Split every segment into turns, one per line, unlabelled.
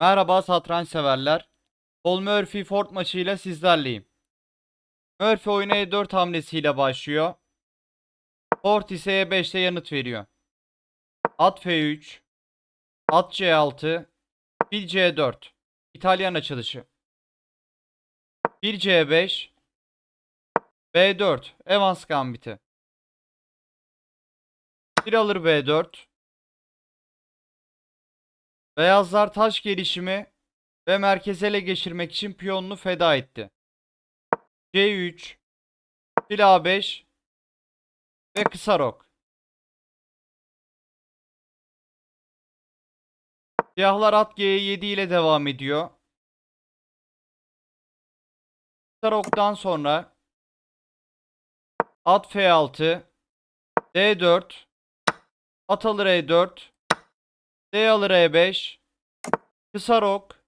Merhaba satranç severler. Paul Murphy Ford maçıyla sizlerleyim. Murphy oyuna E4 hamlesiyle başlıyor. Ford ise E5'te yanıt veriyor. At F3, At C6, Fil C4. İtalyan açılışı. Fil C5, B4, Evans gambiti. Fil alır B4. Beyazlar taş gelişimi ve merkeze ele geçirmek için piyonunu feda etti. C3, fil A5 ve kısa rok. Siyahlar at G7 ile devam ediyor. Kısa roktan sonra at F6, D4, at alır E4, D alır E5. Kısa rok.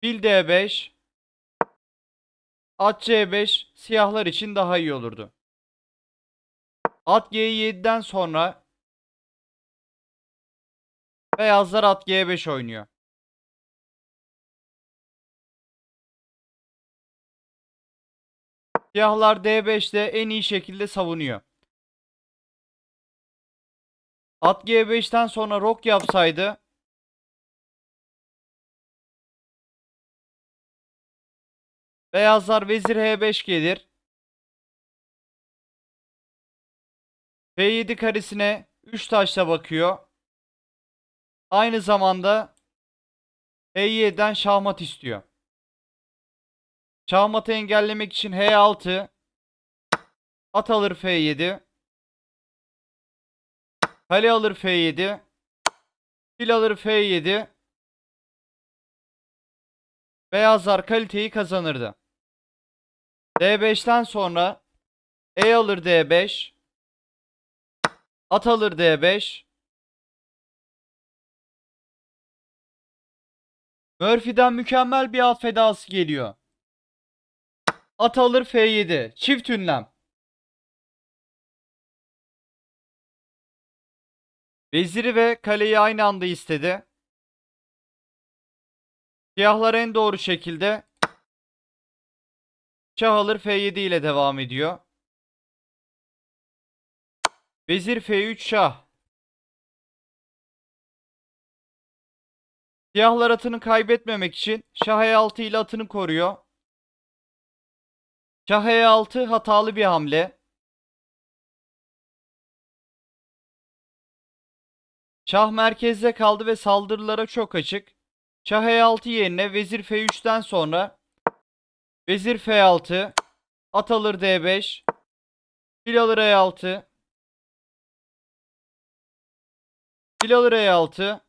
Fil D5. At C5 siyahlar için daha iyi olurdu. At G7'den sonra beyazlar at G5 oynuyor. Siyahlar D5'te en iyi şekilde savunuyor. At G5'ten sonra rok yapsaydı Beyazlar vezir H5 gelir. F7 karesine 3 taşla bakıyor. Aynı zamanda H7'den şahmat istiyor. Şahmatı engellemek için H6 at alır F7 Kale alır F7. Fil alır F7. Beyazlar kaliteyi kazanırdı. D5'ten sonra E alır D5. At alır D5. Murphy'den mükemmel bir at fedası geliyor. At alır F7. Çift ünlem. Veziri ve kaleyi aynı anda istedi. Siyahlar en doğru şekilde şah alır F7 ile devam ediyor. Vezir F3 şah. Siyahlar atını kaybetmemek için şah E6 ile atını koruyor. Şah E6 hatalı bir hamle. Şah merkezde kaldı ve saldırılara çok açık. Şah E6 yerine vezir F3'ten sonra vezir F6 at alır D5 fil alır E6 fil alır E6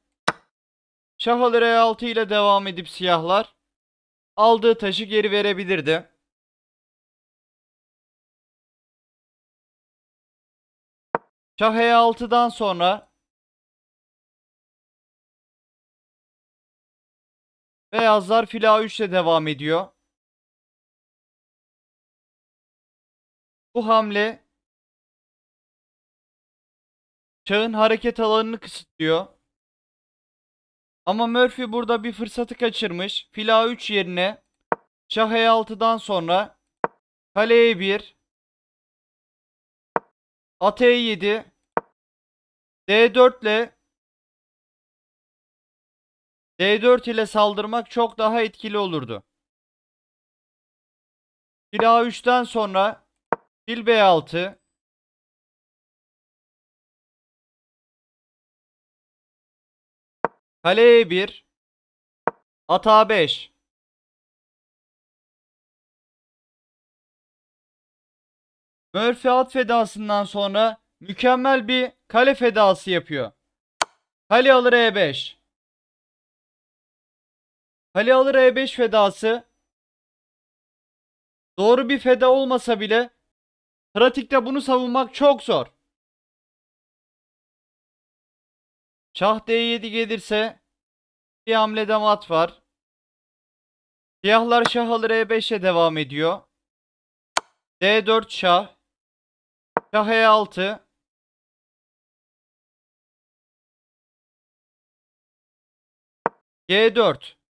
şah alır E6 ile devam edip siyahlar aldığı taşı geri verebilirdi. Şah E6'dan sonra Beyazlar fil A3 ile devam ediyor. Bu hamle Şahın hareket alanını kısıtlıyor. Ama Murphy burada bir fırsatı kaçırmış. Fil A3 yerine Şah E6'dan sonra Kale E1 At E7 D4 ile D4 ile saldırmak çok daha etkili olurdu. Fil A3'ten sonra fil B6 Kale E1 At A5 Murphy at fedasından sonra mükemmel bir kale fedası yapıyor. Kale alır E5 Kale alır E5 fedası doğru bir feda olmasa bile pratikte bunu savunmak çok zor. Şah D7 gelirse bir hamlede mat var. Siyahlar şah alır E5'e devam ediyor. D4 şah. Şah E6. G4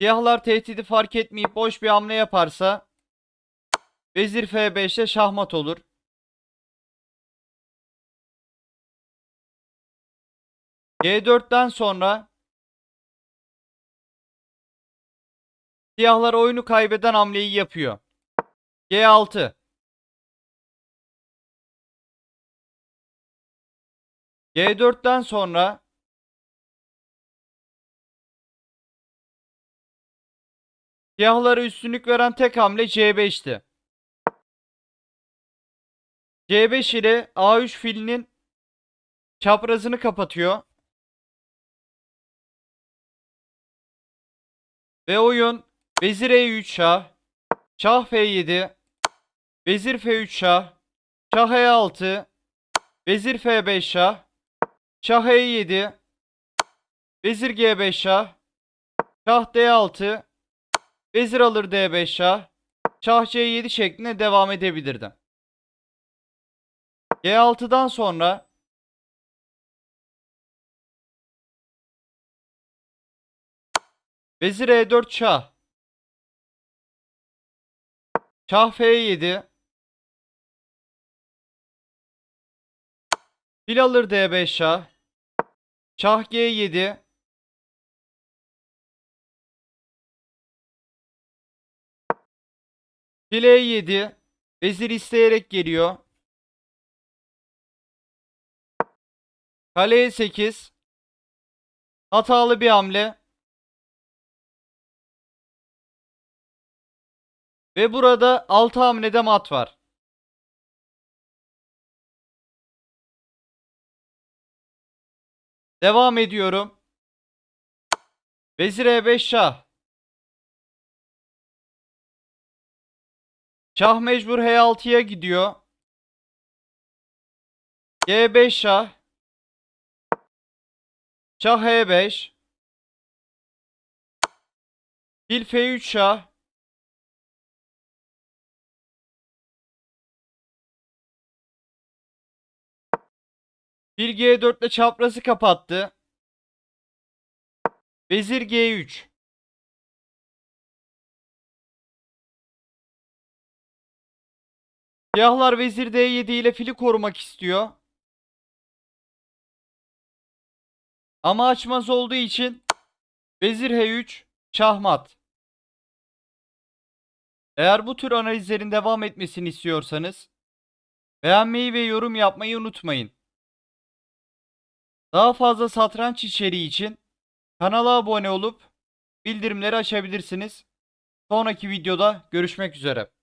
Siyahlar tehdidi fark etmeyip boş bir hamle yaparsa Vezir F5'te şahmat olur. G4'ten sonra Siyahlar oyunu kaybeden hamleyi yapıyor. G6 G4'ten sonra Siyahlara üstünlük veren tek hamle C5'ti. C5 ile A3 filinin çaprazını kapatıyor. Ve oyun Vezir E3 şah, Şah F7, Vezir F3 şah, Şah E6, Vezir F5 şah, Şah E7, Vezir G5 şah, Şah D6, Vezir alır D5 şah, Şah C7 şeklinde devam edebilirdi. G6'dan sonra Vezir E4 şah. Şah F7. Fil alır D5 şah. Şah G7. Fil E7. Vezir isteyerek geliyor. Kale E8. Hatalı bir hamle. Ve burada 6 hamlede mat var. Devam ediyorum. Vezir E5 şah. Şah mecbur H6'ya gidiyor. G5 şah. Şah H5. Fil F3 şah. Fil G4 ile çaprazı kapattı. Vezir G3. Siyahlar vezir D7 ile fili korumak istiyor. Ama açmaz olduğu için vezir H3 şahmat. Eğer bu tür analizlerin devam etmesini istiyorsanız beğenmeyi ve yorum yapmayı unutmayın. Daha fazla satranç içeriği için kanala abone olup bildirimleri açabilirsiniz. Sonraki videoda görüşmek üzere.